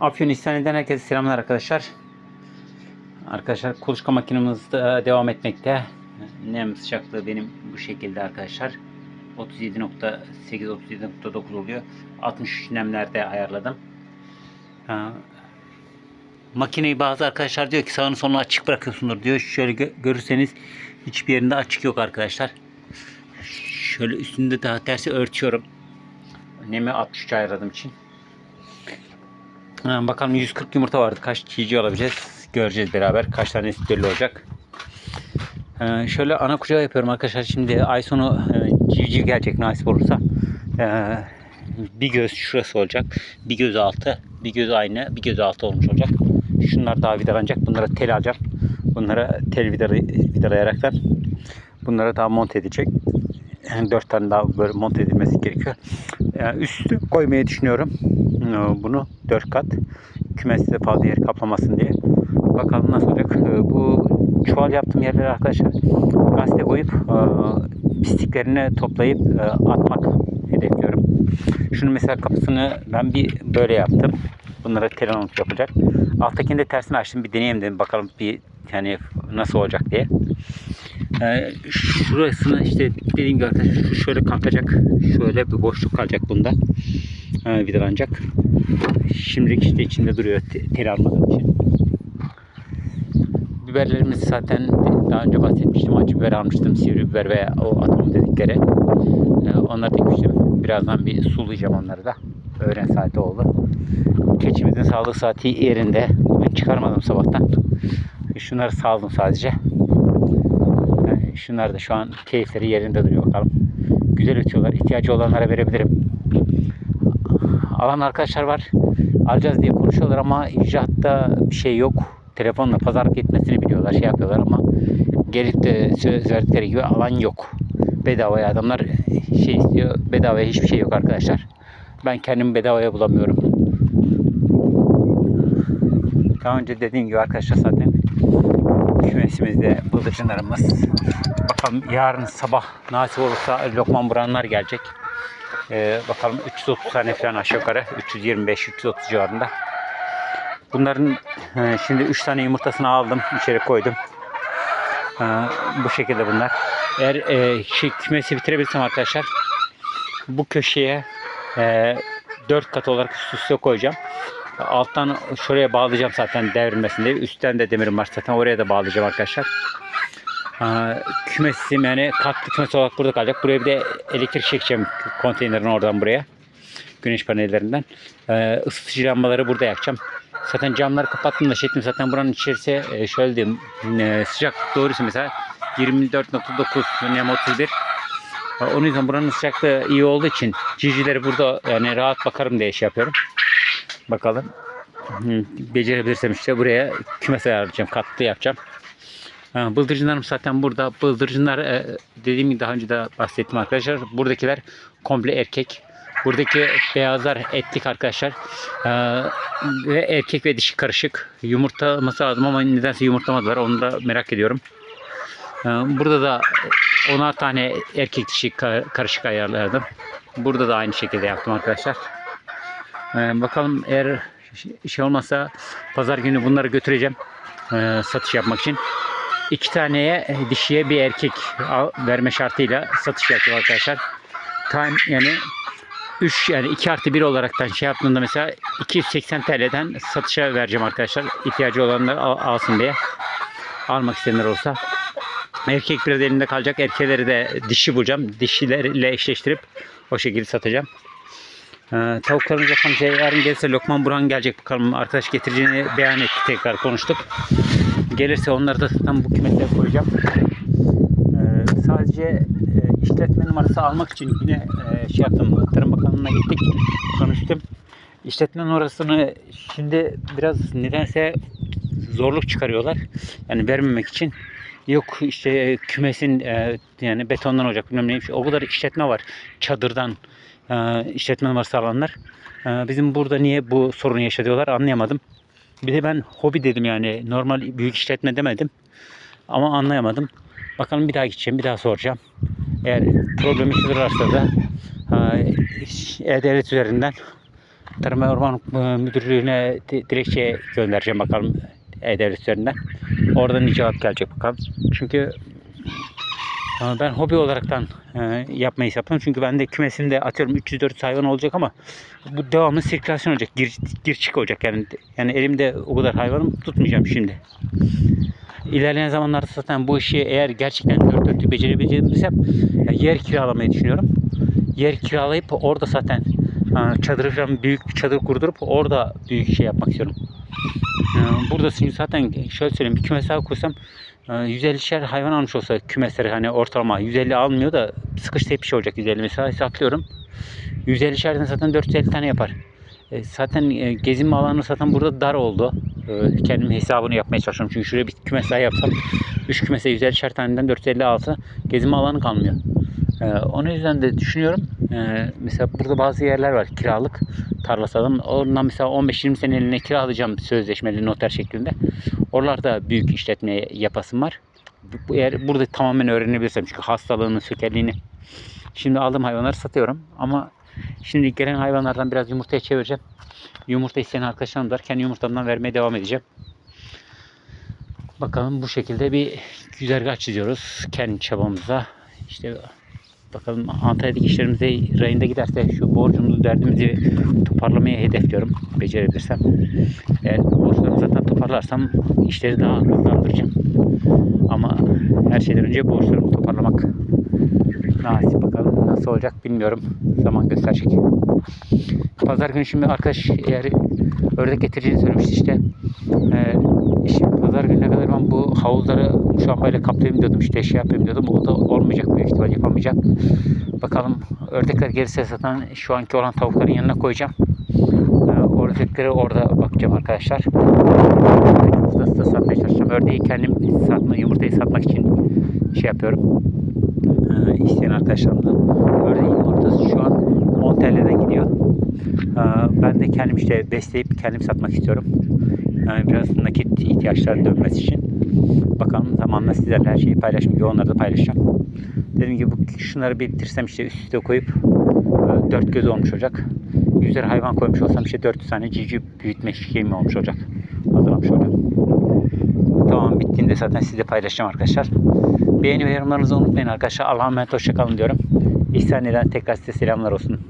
Afyon İhsaniye'den herkese selamlar arkadaşlar. Arkadaşlar kuluçka makinemiz de devam etmekte. Nem sıcaklığı benim bu şekilde arkadaşlar. 37.8 37.9 oluyor. 63 nemlerde ayarladım. Makineyi bazı arkadaşlar diyor ki sağını solunu açık bırakıyorsundur diyor. Şöyle gö- görürseniz hiçbir yerinde açık yok arkadaşlar. Şöyle üstünde daha tersi örtüyorum. Nemi 63 ayarladığım için. Ha, bakalım 140 yumurta vardı. Kaç çiğci alabileceğiz? Göreceğiz beraber. Kaç tane belli olacak. Ee, şöyle ana kucağı yapıyorum arkadaşlar. Şimdi ay sonu e, civciv gelecek nasip olursa. Ee, bir göz şurası olacak. Bir göz altı. Bir göz aynı. Bir göz altı olmuş olacak. Şunlar daha vidalanacak. Bunlara tel alacağım. Bunlara tel vidala, vidalayaraktan bunlara daha monte edecek. Yani dört tane daha böyle monte edilmesi gerekiyor. Yani üstü koymayı düşünüyorum. Ee, Bunu dört kat. Kümeste de fazla yer kaplamasın diye. Bakalım nasıl olacak. Ee, Bu çuval yaptığım yerlere arkadaşlar gazete koyup e, pisliklerini toplayıp e, atmak hedefliyorum. Şunu mesela kapısını ben bir böyle yaptım. Bunlara telenot yapacak. Alttakini de tersini açtım. Bir deneyeyim dedim. Bakalım bir yani nasıl olacak diye. Ee, şurasını işte dediğim gibi arkadaşlar şöyle kalkacak. Şöyle bir boşluk kalacak bunda. Ee, vidalanacak. Şimdilik işte içinde duruyor te- tel almadığım için. Biberlerimiz zaten daha önce bahsetmiştim. Acı biber almıştım. Sivri biber ve o atom dedikleri. Ee, onları dikmiştim. Birazdan bir sulayacağım onları da. Öğlen saati oldu. Keçimizin sağlık saati yerinde. Bugün çıkarmadım sabahtan. Şunları saldım sadece. Şunlar da şu an keyifleri yerinde duruyor bakalım. Güzel ötüyorlar. İhtiyacı olanlara verebilirim. Alan arkadaşlar var. Alacağız diye konuşuyorlar ama icraatta bir şey yok. Telefonla pazarlık etmesini biliyorlar. Şey yapıyorlar ama gelip de söz verdikleri gibi alan yok. Bedavaya adamlar şey istiyor. Bedavaya hiçbir şey yok arkadaşlar. Ben kendimi bedavaya bulamıyorum. Daha önce dediğim gibi arkadaşlar zaten kümesimizde bıldırcınlarımız. Bakalım yarın sabah nasip olursa Lokman Buranlar gelecek. Ee, bakalım 330 tane falan aşağı yukarı 325-330 civarında. Bunların e, şimdi 3 tane yumurtasını aldım içeri koydum. Ee, bu şekilde bunlar. Eğer e, şey, bitirebilirsem arkadaşlar bu köşeye e, 4 kat olarak üst üste koyacağım. Alttan şuraya bağlayacağım zaten devrilmesin diye. Üstten de demirim var zaten oraya da bağlayacağım arkadaşlar. Kümesim yani katlı kümes olarak burada kalacak. Buraya bir de elektrik çekeceğim konteynerin oradan buraya. Güneş panellerinden. Ee, ısıtıcı lambaları burada yakacağım. Zaten camları kapattım da şey ettim. Zaten buranın içerisi e, şöyle diyeyim e, sıcak doğrusu mesela 24.9 nem 31. Ee, Onun yüzden buranın sıcaklığı iyi olduğu için civcivleri burada yani rahat bakarım diye şey yapıyorum. Bakalım. Becerebilirsem işte buraya kümes ayarlayacağım. Katlı yapacağım. Bıldırcınlarım zaten burada. Bıldırcınlar e, dediğim gibi daha önce de bahsettim arkadaşlar. Buradakiler komple erkek. Buradaki beyazlar etlik arkadaşlar. Ve erkek ve dişi karışık. Yumurtlaması lazım ama nedense yumurtlamadılar. Onu da merak ediyorum. Burada da onar tane erkek dişi ka- karışık ayarladım. Burada da aynı şekilde yaptım arkadaşlar. Bakalım eğer şey olmazsa pazar günü bunları götüreceğim. ee, satış yapmak için. İki taneye e, dişiye bir erkek verme şartıyla satış yapacağım arkadaşlar. Time yani 3 yani 2 artı 1 olaraktan şey yaptığında mesela 280 TL'den satışa vereceğim arkadaşlar. İhtiyacı olanlar al- alsın diye. Almak isteyenler olsa. Erkek biraz elimde kalacak. Erkekleri de dişi bulacağım. Dişilerle eşleştirip o şekilde satacağım. Ee, tavuklarımız bakalım şey, yarın gelirse Lokman Burhan gelecek bakalım. Arkadaş getireceğini beyan etti tekrar konuştuk. Gelirse onları da zaten bu kümetlere koyacağım. Ee, sadece e, işletme numarası almak için yine e, şey yaptım. Tarım Bakanlığı'na gittik. Konuştum. İşletme numarasını şimdi biraz nedense zorluk çıkarıyorlar. Yani vermemek için. Yok işte kümesin e, yani betondan olacak bilmem neymiş. O kadar işletme var. Çadırdan e, işletme numarası alanlar. E, bizim burada niye bu sorunu yaşatıyorlar anlayamadım. Bir de ben hobi dedim yani normal büyük işletme demedim. Ama anlayamadım. Bakalım bir daha gideceğim, bir daha soracağım. Eğer problem yaşadırlarsa da E-Devlet üzerinden Tarım ve Orman Müdürlüğü'ne di- dilekçe göndereceğim bakalım E-Devlet üzerinden. Oradan ne cevap gelecek bakalım. Çünkü ben hobi olaraktan e, yapmayı yaptım. Çünkü ben de kümesimde atıyorum 300-400 hayvan olacak ama bu devamlı sirkülasyon olacak. Gir, gir çık olacak yani. Yani elimde o kadar hayvanım tutmayacağım şimdi. İlerleyen zamanlarda zaten bu işi eğer gerçekten dört dörtlük becerebileceğimiz yer kiralamayı düşünüyorum. Yer kiralayıp orada zaten e, çadırı falan büyük bir çadır kurdurup orada büyük şey yapmak istiyorum. E, Burada zaten şöyle söyleyeyim bir kümes daha kursam e, 150'şer hayvan almış olsa kümesleri hani ortalama 150 almıyor da sıkış tepişi olacak 150 mesela hesaplıyorum. 150'şerden zaten 450 tane yapar. E, zaten e, gezinme alanı zaten burada dar oldu. E, kendim hesabını yapmaya çalışıyorum. Çünkü şuraya bir kümes daha yapsam 3 kümese 150'şer taneden 456 gezinme alanı kalmıyor. E, onun yüzden de düşünüyorum. e, mesela burada bazı yerler var kiralık tarlası alalım. Ondan mesela 15-20 seneliğine kiralayacağım sözleşmeli noter şeklinde. Oralarda büyük işletme yapasım var. Eğer burada tamamen öğrenebilirsem çünkü hastalığını, sökerliğini şimdi aldığım hayvanları satıyorum ama şimdi gelen hayvanlardan biraz yumurtaya çevireceğim. Yumurta isteyen arkadaşlarım var. Kendi yumurtamdan vermeye devam edeceğim. Bakalım bu şekilde bir güzergah çiziyoruz kendi çabamızla. İşte bakalım Antalya'daki işlerimize rayında giderse şu borcumuzu derdimizi toparlamayı hedefliyorum. Becerebilirsem. Eğer borçlarımı zaten toparlarsam işleri daha hızlandıracağım. Ama her şeyden önce borçlarımı toparlamak nasip bakalım nasıl olacak bilmiyorum. Zaman gösterecek. Pazar günü şimdi arkadaş eğer ördek getireceğini söylemişti işte. Ee, şimdi pazar gününe kadar ben bu havuzları muşambayla kaplayayım diyordum işte şey yapayım diyordum. O da olmayacak büyük ihtimal yapamayacak. Bakalım ördekler gelirse zaten şu anki olan tavukların yanına koyacağım. Ee, ördekleri orada bakacağım arkadaşlar. Hızlı hızlı satmaya çalışacağım. Ördeği kendim satma, yumurtayı satmak için şey yapıyorum. Ee, isteyen arkadaşlarım da. Ördeğin yumurtası şu an 10 TL'den gidiyor. Ee, ben de kendim işte besleyip kendim satmak istiyorum. Yani biraz nakit ihtiyaçları dönmesi için. Bakalım zamanla sizlerle her şeyi paylaşım gibi onları da paylaşacağım. Dediğim gibi bu, şunları bitirsem işte üst üste koyup e, dört göz olmuş olacak. Yüzler hayvan koymuş olsam işte 400 tane cici büyütme şeyim olmuş olacak. Hazırlamış olacağım. Tamam bittiğinde zaten size paylaşacağım arkadaşlar. Beğeni ve yorumlarınızı unutmayın arkadaşlar. Allah'a emanet hoşçakalın diyorum. İhsan tekrar size selamlar olsun.